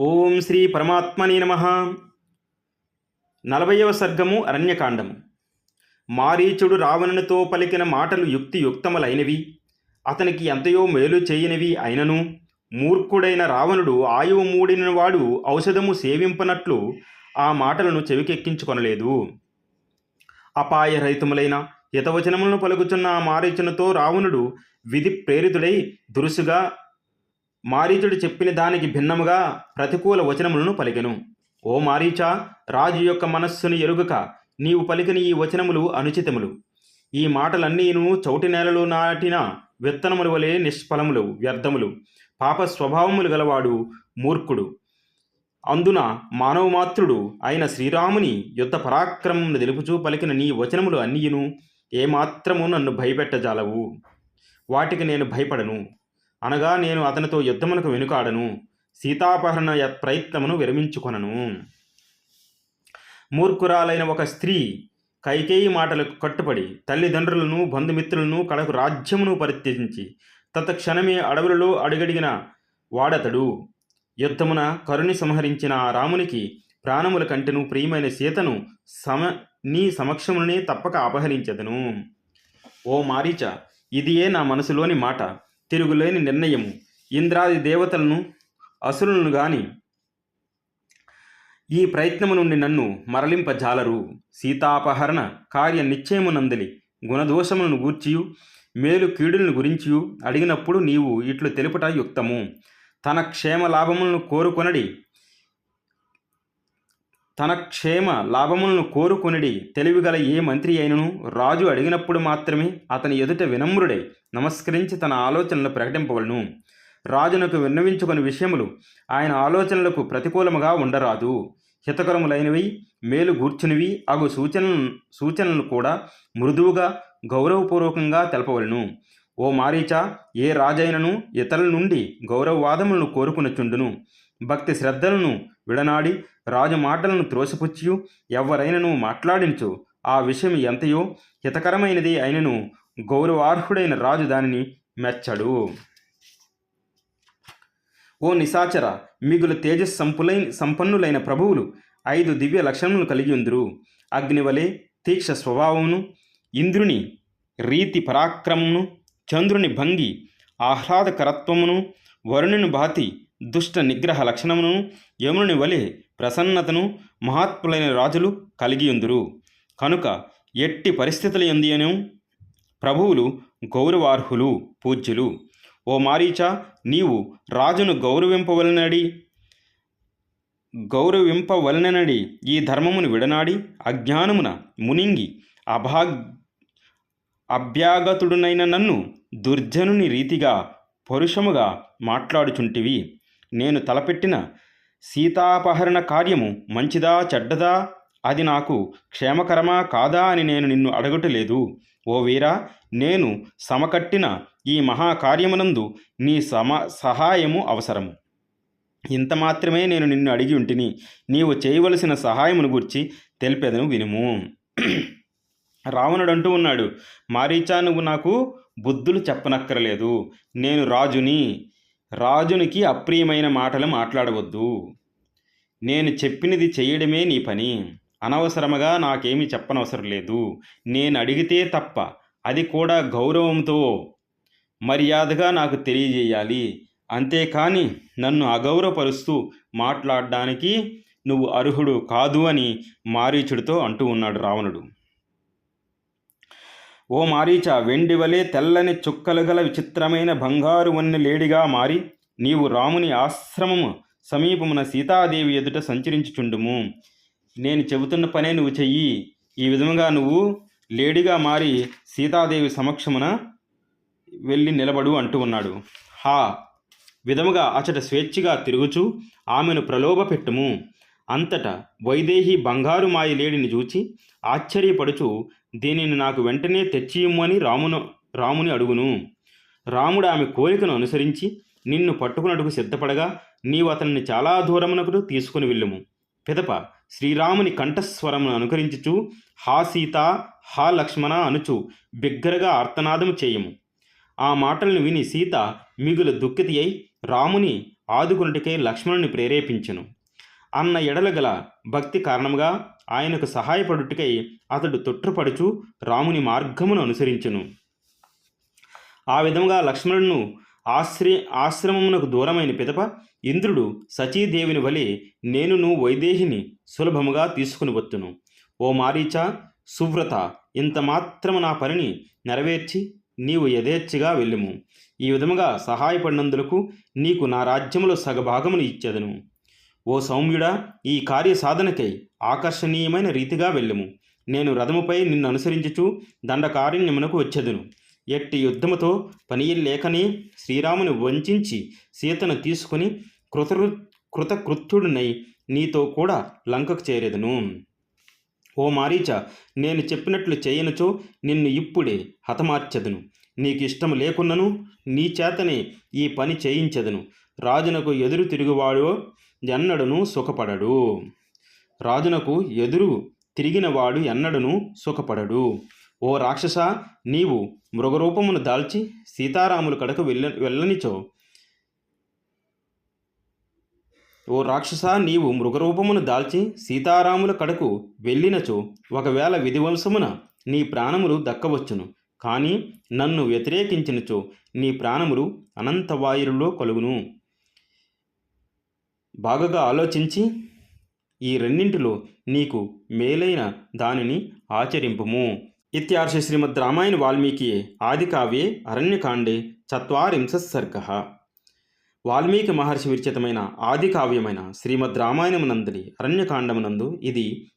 ఓం శ్రీ పరమాత్మనే నమ. నలభైవ సర్గము అరణ్యకాండము. మారీచుడు రావణునితో పలికిన మాటలు యుక్తియుక్తములైనవి. అతనికి ఎంతయో మేలు చేయనివి అయినను. మూర్ఖుడైన రావణుడు ఆయువు మూడిన వాడు ఔషధము సేవింపనట్లు ఆ మాటలను చెవికెక్కించుకొనలేదు. అపాయరహితములైన హితవచనములను పలుకుచున్న ఆ మారీచునితో రావణుడు విధి ప్రేరితుడై దురుసుగా మారీచుడు చెప్పిన దానికి భిన్నముగా ప్రతికూల వచనములను పలికెను. ఓ మారీచా రాజు యొక్క మనస్సును ఎరుగక నీవు పలికిన ఈ వచనములు అనుచితములు. ఈ మాటలన్నీను చౌటి నేలలో నాటిన విత్తనముల వలె నిష్ఫలములు వ్యర్థములు పాప స్వభావములు గలవాడు మూర్ఖుడు. అందున మానవమాత్రుడు అయిన శ్రీరాముని యుద్ధ పరాక్రమమును తెలుపుచూ పలికిన నీ వచనములు అన్నీయును ఏమాత్రము నన్ను భయపెట్టజాలవు. వాటికి నేను భయపడను. అనగా నేను అతనితో యుద్ధమునకు వెనుకాడను సీతాపహరణ ప్రయత్నమును విరమించుకొనను. మూర్ఖురాలైన ఒక స్త్రీ కైకేయి మాటలకు కట్టుబడి తల్లిదండ్రులను బంధుమిత్రులను కడకు రాజ్యమును పరిత్యజించి తత్క్షణమే అడవులలో అడుగడిగిన వాడతడు. యుద్ధమున కరుణి సంహరించిన ఆ రామునికి ప్రాణముల కంటెను ప్రియమైన సీతను సమ నీ సమక్షమునే తప్పక అపహరించదను. ఓ మారీచ ఇదియే నా మనసులోని మాట. తిరుగులేని నిర్ణయము. ఇంద్రాది దేవతలను అసురులను గాని ఈ ప్రయత్నము నుండి నన్ను మరలింపజాలరు. సీతాపహరణ కార్య నిశ్చయమునందలి గుణదోషములను గూర్చియు మేలు కీడులను గురించియు అడిగినప్పుడు నీవు ఇట్లు తెలుపుట యుక్తము. తన క్షేమ లాభములను కోరుకొనడి తన క్షేమ లాభములను కోరుకొనిడి తెలివిగల ఏ మంత్రి అయినను రాజు అడిగినప్పుడు మాత్రమే అతని ఎదుట వినమ్రుడై నమస్కరించి తన ఆలోచనలు ప్రకటింపవలను. రాజునకు విన్నవించుకుని విషయములు ఆయన ఆలోచనలకు ప్రతికూలముగా ఉండరాదు. హితకరములైనవి మేలు గూర్చునివి అగు సూచనలను సూచనలను కూడా మృదువుగా గౌరవపూర్వకంగా తెలపవలను. ఓ మారీచా ఏ రాజైనను ఇతరుల నుండి గౌరవవాదములను కోరుకునచుండును? భక్తి శ్రద్ధలను విడనాడి రాజు మాటలను త్రోసిపుచ్చియు ఎవరైనను మాట్లాడించు. ఆ విషయం ఎంతయో హితకరమైనది అయినను గౌరవార్హుడైన రాజు దానిని మెచ్చడు. ఓ నిశాచర మిగులు తేజస్ సంపులైన సంపన్నులైన ప్రభువులు ఐదు దివ్య లక్షణములు కలిగి ఉందరు. అగ్నివలే తీక్ష స్వభావమును ఇంద్రుని రీతి పరాక్రమమును చంద్రుని భంగి ఆహ్లాదకరత్వమును వరుణుని భాతి దుష్ట నిగ్రహ లక్షణమును యముని వలె ప్రసన్నతను మహాత్ములైన రాజులు కలిగియుందురు. కనుక ఎట్టి పరిస్థితుల ఎందియను ప్రభువులు గౌరవార్హులు పూజ్యులు. ఓ మారీచా నీవు రాజును గౌరవింపవలనడి గౌరవింపవలనడి ఈ ధర్మమును విడనాడి అజ్ఞానమున మునింగి అభాగ్ అభ్యాగతుడునైన నన్ను దుర్జనుని రీతిగా పరుషముగా మాట్లాడుచుంటివి. నేను తలపెట్టిన సీతాపహరణ కార్యము మంచిదా చెడ్డదా? అది నాకు క్షేమకరమా కాదా అని నేను నిన్ను అడగటలేదు. ఓ వీరా నేను సమకట్టిన ఈ మహాకార్యమునందు నీ సమ సహాయము అవసరము. ఇంత మాత్రమే నేను నిన్ను అడిగి ఉంటిని. నీవు చేయవలసిన సహాయమును గురించి తెలిపేదను వినుము. రావణుడు అంటూ ఉన్నాడు మారీచా నువ్వు నాకు బుద్ధులు చెప్పనక్కరలేదు. నేను రాజుని రాజునికి అప్రియమైన మాటలు మాట్లాడవద్దు. నేను చెప్పినది చేయడమే నీ పని. అనవసరముగా నాకేమీ చెప్పనవసరం లేదు. నేను అడిగితే తప్ప అది కూడా గౌరవంతో మర్యాదగా నాకు తెలియజేయాలి. అంతేకాని నన్ను అగౌరవపరుస్తూ మాట్లాడడానికి నువ్వు అర్హుడు కాదు అని మారీచుడితో అంటూ ఉన్నాడు రావణుడు. ఓ మారీచ వెండివలే తెల్లని చుక్కలు గల విచిత్రమైన బంగారు వన్నె లేడిగా మారి నీవు రాముని ఆశ్రమము సమీపమున సీతాదేవి ఎదుట సంచరించుచుండుము. నేను చెబుతున్న పనే నువ్వు చెయ్యి. ఈ విధముగా నువ్వు లేడిగా మారి సీతాదేవి సమక్షమున వెళ్ళి నిలబడు అంటూ ఉన్నాడు. హా విధముగా అచట స్వేచ్ఛగా తిరుగుచూ ఆమెను ప్రలోభపెట్టుము. అంతటా వైదేహి బంగారు మాయ లేడిని చూచి ఆశ్చర్యపడుచు దీనిని నాకు వెంటనే తెచ్చియమ్మని రామును రాముని అడుగును. రాముడు ఆమె కోరికను అనుసరించి నిన్ను పట్టుకున్నట్టుకు సిద్ధపడగా నీవు అతన్ని చాలా దూరమునకు తీసుకుని వెళ్ళుము. పిదప శ్రీరాముని కంఠస్వరమును అనుకరించుచు హా సీత హా లక్ష్మణ అనుచు బిగ్గరగా ఆర్తనాదము చేయము. ఆ మాటలను విని సీత మిగులు దుఃఖితి అయి రాముని ఆదుకున్నటికై లక్ష్మణుని ప్రేరేపించెను. అన్న ఎడల గల భక్తి కారణముగా ఆయనకు సహాయపడుటకై అతడు తొట్టుపడుచు రాముని మార్గమును అనుసరించును. ఆ విధముగా లక్ష్మణుడును ఆశ్రయ ఆశ్రమమునకు దూరమైన పిదప ఇంద్రుడు సచీదేవిని వలె నేనును వైదేహిని సులభముగా తీసుకుని వత్తును ఓ మారీచ సువ్రత ఇంత మాత్రము నా పనిని నెరవేర్చి నీవు యథేచ్ఛగా వెళ్ళుము. ఈ విధముగా సహాయపడినందులకు నీకు నా రాజ్యములో సగభాగమును ఇచ్చేదను. ఓ సౌమ్యుడా ఈ కార్య సాధనకై ఆకర్షణీయమైన రీతిగా వెళ్ళుము. నేను రథముపై నిన్ను అనుసరించుచు దండకారణ్యమునకు వచ్చేదను. ఎట్టి యుద్ధముతో పని లేకనే శ్రీరాముని వంచించి సీతను తీసుకుని కృత కృతకృత్యుడినై నీతో కూడా లంకకు చేరేదను. ఓ మారీచ నేను చెప్పినట్లు చేయనుచో నిన్ను ఇప్పుడే హతమార్చెదను. నీకు ఇష్టం లేకున్నను నీ చేతనే ఈ పని చేయించెదను. రాజునకు ఎదురు తిరుగువాడో ఎన్నడను సుఖపడడు. రాజునకు ఎదురు తిరిగినవాడు ఎన్నడను సుఖపడడు. ఓ రాక్షస నీవు మృగరూపమును దాల్చి సీతారాముల కడకు వెళ్ళ వెళ్ళనిచో. ఓ రాక్షస నీవు మృగరూపమును దాల్చి సీతారాముల కడకు వెళ్ళినచో. ఒకవేళ విధివంశమున నీ ప్రాణములు దక్కవచ్చును. కానీ నన్ను వ్యతిరేకించినచో నీ ప్రాణములు అనంతవాయురులో కలుగును. బాగగా ఆలోచించి ఈ రెండింటిలో నీకు మేలైన దానిని ఆచరింపుము. ఇత్యార్ష శ్రీమద్ రామాయణ వాల్మీకి ఆదికావ్యే అరణ్యకాండే చత్వారింశ సర్గ. వాల్మీకి మహర్షి విరచితమైన ఆది కావ్యమైన శ్రీమద్ రామాయణమునందలి అరణ్యకాండమునందు ఇది